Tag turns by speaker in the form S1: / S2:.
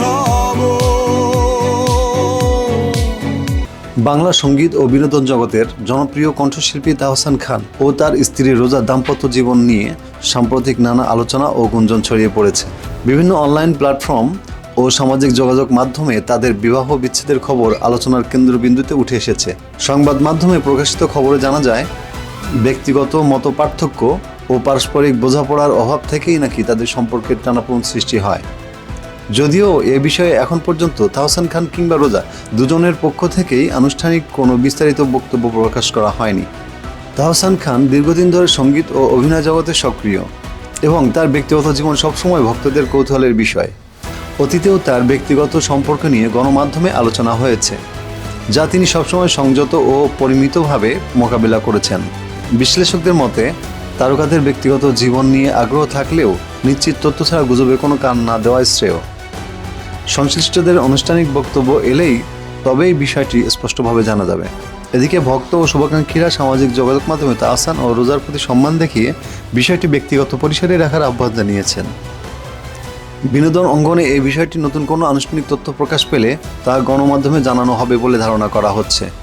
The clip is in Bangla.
S1: হব। বাংলা সংগীত ও বিনোদন জগতের জনপ্রিয় কণ্ঠশিল্পী তাহসান খান ও তার স্ত্রী রোজা দাম্পত্য জীবন নিয়ে সাম্প্রতিক নানা আলোচনা ও গুঞ্জন ছড়িয়ে পড়েছে। বিভিন্ন অনলাইন প্ল্যাটফর্ম ও সামাজিক যোগাযোগ মাধ্যমে তাদের বিবাহ বিচ্ছেদের খবর আলোচনার কেন্দ্রবিন্দুতে উঠে এসেছে। সংবাদ মাধ্যমে প্রকাশিত খবরে জানা যায়, ব্যক্তিগত মত পার্থক্য ও পারস্পরিক বোঝাপড়ার অভাব থেকেই নাকি তাদের সম্পর্কের টানাপন সৃষ্টি হয়। যদিও এ বিষয়ে এখন পর্যন্ত তাহসান খান কিংবা রোজা দুজনের পক্ষ থেকেই আনুষ্ঠানিক কোনো বিস্তারিত বক্তব্য প্রকাশ করা হয়নি। তাহসান খান দীর্ঘদিন ধরে সংগীত ও অভিনয় জগতে সক্রিয় এবং তার ব্যক্তিগত জীবন সবসময় ভক্তদের কৌতূহলের বিষয়। অতীতেও তার ব্যক্তিগত সম্পর্ক নিয়ে গণমাধ্যমে আলোচনা হয়েছে, যা তিনি সবসময় সংযত ও পরিমিতভাবে মোকাবিলা করেছেন। বিশ্লেষকদের মতে, তারকাদের ব্যক্তিগত জীবন নিয়ে আগ্রহ থাকলেও নিশ্চিত তথ্য ছাড়া গুজবে কোনো কান না দেওয়াই শ্রেয়। সংশ্লিষ্টদের আনুষ্ঠানিক বক্তব্য এলেই তবেই বিষয়টি স্পষ্টভাবে জানা যাবে। এদিকে ভক্ত ও শুভাকাঙ্ক্ষীরা সামাজিক যোগাযোগ মাধ্যমে তাহসান ও রোজার প্রতি সম্মান দেখিয়ে বিষয়টি ব্যক্তিগত পরিসরে রাখার আহ্বান জানিয়েছেন। বিনোদন অঙ্গনে এই বিষয়টি নতুন কোনো আনুষ্ঠানিক তথ্য প্রকাশ পেলে তা গণমাধ্যমে জানানো হবে বলে ধারণা করা হচ্ছে।